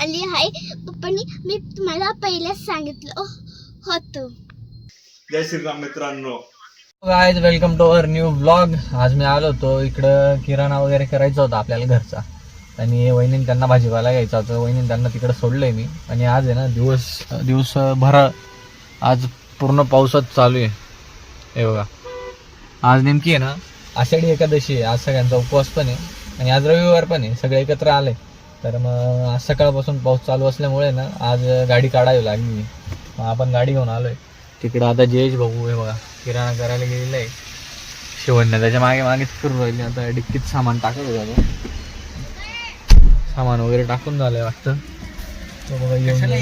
आली आहे. पप्पानी मी तुम्हाला पहिलेच सांगितलं. होतं. जय श्रीराम मित्रांनो. Guys welcome to our new blog आज मी आलो होतो इकडं किराणा वगैरे करायचा होता आपल्याला घरचा. आणि वहिनीने त्यांना भाजीपाला घ्यायचा होता. वहिनीने त्यांना तिकडे सोडलंय मी. आणि आज आहे ना दिवस दिवसभर आज पूर्ण पावसात चालू आहे. हे बघा. आज नेमकी आहे ना आषाढी एकादशी आहे. आज सगळ्यांचा उपवास पण आहे. आणि आज रविवार पण आहे. सगळे एकत्र आले. तर मग आज सकाळपासून पाऊस चालू असल्यामुळे ना आज गाडी काढावी लागली. मग आपण गाडी घेऊन आलोय. तिकडं आता जयेश भाऊ हे बघा किराणा करायला गेलेला आहे. शिवण्या त्याच्यामागे मागेच फिरून राहिली. आता डिक्कीत सामान टाकत होता तो सामान वगैरे टाकून झालंय वाटतं. तो बघा येऊन गेला.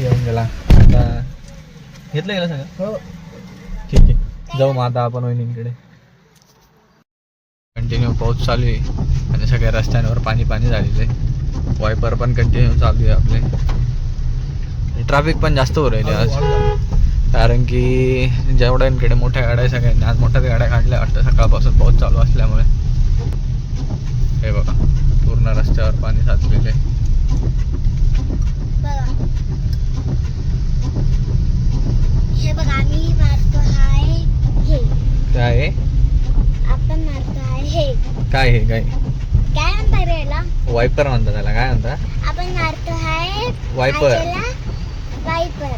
येऊन गेला. आता घेतलं गेलं सगळं? हो. ठीक आहे. जाऊ मग आता आपण वहिनींकडे. कंटिन्यू पाऊस चालू आहे. आणि सगळ्या रस्त्यांवर पाणी पाणी झालेलं आहे. वायपर पण कंटिन्यू चालू आहे आपले. ट्रॅफिक पण जास्त हो राहिले आज. कारण की जेवढ्यांकडे मोठ्या गाड्या आहे सगळ्यांनी आज मोठ्याच गाड्या काढल्या. वाटतं सकाळपासून पाऊस चालू असल्यामुळे. हे बघा पूर्ण रस्त्यावर पाणी साचलेलं आहे बघा हे बघा आम्ही मारतो आहे हे काय आहे आपण मारतो आहे हे काय हे काय? काय म्हणता रे याला? वायपर म्हणतात त्याला काय म्हणतात आपण मारतो वायपर वायपर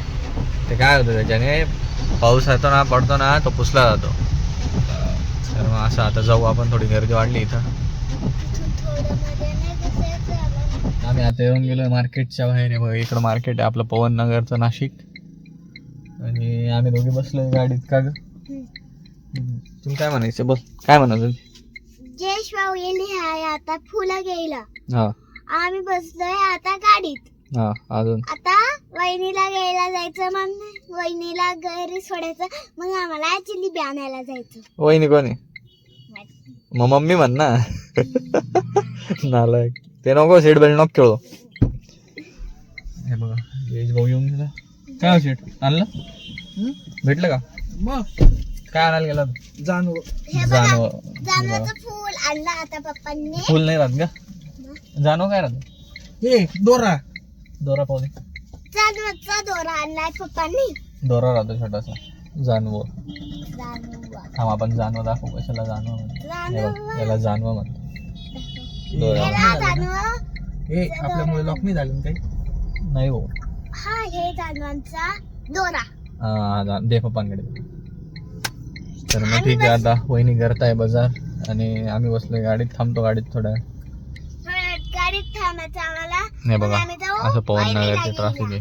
ते काय होतं त्याच्याने? पाऊस येतो ना पडतो ना तो पुसला जातो. तर मग असं आता जाऊ आपण थोडी गर्दी वाढली इथं. थोडं मध्ये नाही दिसायचं आम्हाला. आम्ही आता येऊन गेलो मार्केटच्या बाहेर. आहे बघा इकडं मार्केट आहे आपलं पवन नगरचं नाशिक. आणि आम्ही दोघे बसलोय गाडीत का ग? हम्म. तुला काय म्हणायचं? बोल. काय म्हणायचं? जयेश भाऊ गेली आहे आता फुलं घ्यायला. हा. आम्ही बसलोय आता गाडीत. हा अजून? आता वहिनीला घ्यायला जायचं मग वहिनीला घरी सोडायचं मग आम्हाला जिलेबी आणायला जायचं. वहिनी कोण? मग मम्मी म्हण ना. नालायक. ते नको सीट बेल्ट नको खेळू. हे बघा जयेश भाऊ येऊन गेला. काय हो सीट आणलं? भेटलं का? काय आणायला गेला हे बघा जानव. जांभळाचं फूल आणलं आता पप्पांनी. फुल नाही राहत का? जानव काय राहत? हे दोरा. दोरा पाहू दे. जांभळाचा दोरा आणलाय पप्पांनी. दोरा राहतो छोटासा. जानव. जानवा. थांब आपण जानव दाखवू कशाला जानव म्हणतो. हे बघ, जानवा. याला जानव म्हणतो. दोरा. हे आपल्यामुळे लॉक नाही झालं काही? नाही हो. हा हे जानवांचा दोरा. दे पप्पांकडे. तर मग ठीक आहे आता वहिनी करताय बाजार आणि आम्ही बसलोय गाडीत थांबतो गाडीत थोड्या वेळ. थोड्या वेळ गाडीत थांबायचं आम्हाला. हे मग बघा असं पवन नगरचे. ट्रॅफिक आहे.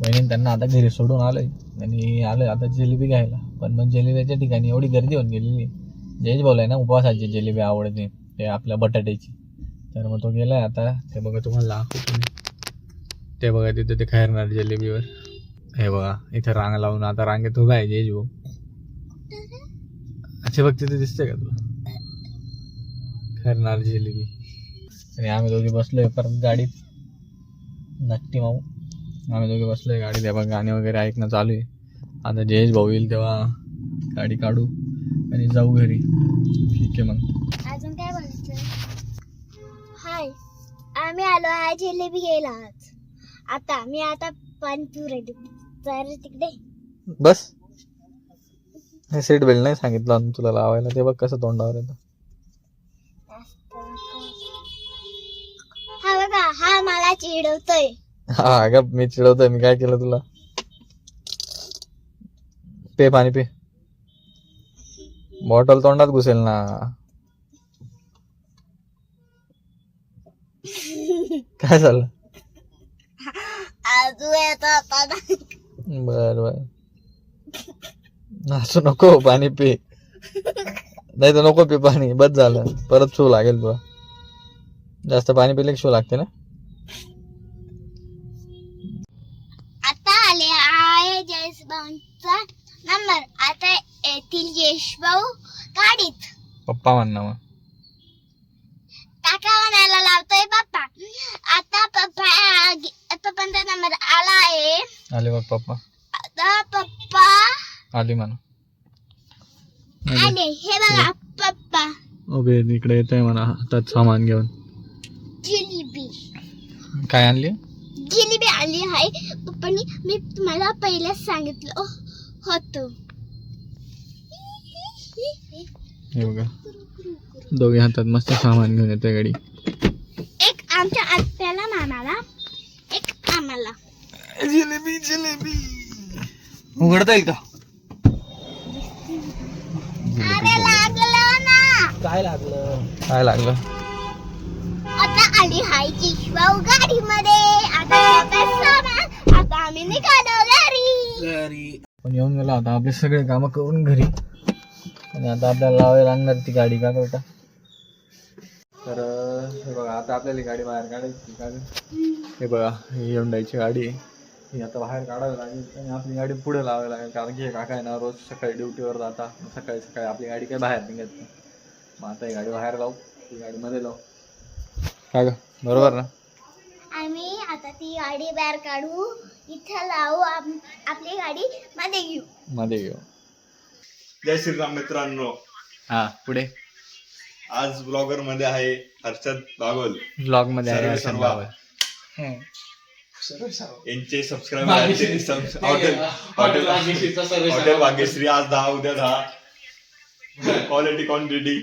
वहिनी त्यांना आता घरी सोडून आलोय. आणि आलोय आता जिलेबी घ्यायला. पण मग जिलेबीच्या ठिकाणी एवढी गर्दी होऊन गेलेली. जयेश बोलाय ना उपवासाची जिलेबी आवडते ते आपल्या बटाट्याची. तर मग तो गेलाय आता. ते बघा तुम्हाला दाखवतो. ते बघा तिथे ते खैरनार जिलेबीवर. हे बघा इथे रांग लावून आता रांगेत उभा आहे जयेश बघ तिथे दिसतंय का तुला? खैरनार जिलेबी आणि आम्ही दोघे बसलोय परत गाडीत. नक्की माऊ. आम्ही दोघे बसलोय गाडीत. हे बघ गाणे वगैरे ऐकणं चालू आहे. आता जयेश भाऊ येईल तेव्हा गाडी काढू आणि जाऊ घरी. ठीक आहे मग. अजून काय बोलायचं हाय. आम्ही आलो आहे जिलेबी घ्यायला आज. आता मी आता पाणी पिऊ राहिली तर तिकडे? बस. हे सीट बेल्ट नाही सांगितलं अजून तुला लावायला. ते बघ कसं तोंडावर येतं. हा बघा हा मला चिडवतोय. हा मी चिडवतोय. मी काय केलं तुला? पे पाणी पे. बॉटल तोंडात घुसेल ना. काय झालं? बर बर. नाचू नको पाणी पे. नाही तर नको पे पाणी बस झालं. परत शू लागेल तुला. जास्त पाणी पिले शू लागते ना? आता आले आहे जयेश भाऊंचा नंबर आता येथील जयेश भाऊ गाडीत. पप्पा म्हणणं मग. काका म्हणायला लावतोय पप्पा. आता पप्पा पप्पांचा नंबर आला आहे. आले बघ पप्पा. आता पप्पा आली म्हणा. आले. हे बघा पप्पा. ओबे इकडे येत आहे म्हणा. हातात सामान घेऊन. जिलेबी. काय आणली? जिलेबी आली आहे. पप्पानी मी तुम्हाला पहिलेच सांगितलं. होतं. हे बघा. दोघे हातात मस्त सामान घेऊन येते गाडी एक आमच्या आत्याला मामाला एक आम्हाला. जिलेबी जिलेबी. उघडता येईल का? अरे लागलं ना. काय लागलं? काय लागलं? आता आली हाय आता सगळं सामान आता आम्ही निघालो घरी. पण येऊन गेला आता आपले सगळे कामं करून घरी. आणि आता आपल्याला लावायला लागणार ती गाडी का कळता तर हे बघा आता आपल्याला गाडी बाहेर काढायची का? हे बघा ही होंडाईची गाडी आहे. ही आता बाहेर काढावी लागेल आणि आपली गाडी पुढे लावावी लागेल. कारण की हे काका आहे ना रोज सकाळी ड्युटीवर जाता सकाळी सकाळी आपली गाडी काही बाहेर निघत नाही. मग आता ही गाडी बाहेर लावू. ती गाडीमध्ये लावू. का ग? बरोबर ना? आम्ही आता ती गाडी बाहेर काढू. इथं लावू. आपली गाडी मध्ये घेऊ. मध्ये घेऊ. जय श्रीराम मित्रांनो. हा पुढे. आज ब्लॉगरमध्ये आहे हर्षद बागोल. ब्लॉगमध्ये आहे सर्व अर्चन सर्व. यांचे subscriber hotel hotel hotel Bhagyashree आज दहा उद्या दहा. क्वालिटी क्वांटिटी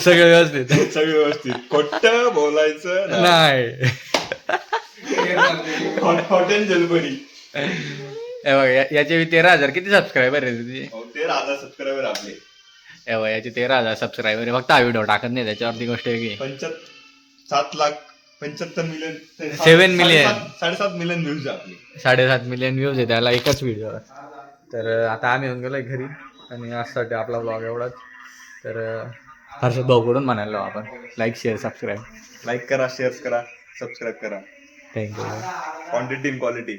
सगळं व्यवस्थित. सगळं व्यवस्थित. खोट बोलायचं नाही. नाही. हॉटेल जलपरी हे याचे तेरा हजार किती सबस्क्रायबर आहे तुझे? तेरा हजार सबस्क्राईबर आपले. हे बघ याचे तेरा हजार सबस्क्रायबर आहे फक्त हा व्हिडिओ टाकत नाही त्याच्यावरती गोष्ट वेगळी पंच्याहत्तर सात लाख पंच्याहत्तर मिलियन Seven million. साडेसात- मिलियन व्ह्यूज आपले. साडेसात मिलियन व्ह्यूज आहे त्याला एकच व्हिडिओ तर आता आम्ही येऊन गेलोय घरी. आणि आजसाठी आपला ब्लॉग एवढाच. तर हर्षद भाऊकडून म्हणायला आपण. लाईक शेअर सबस्क्राईब लाईक करा शेअर करा सबस्क्राईब करा. Thank you quantity quality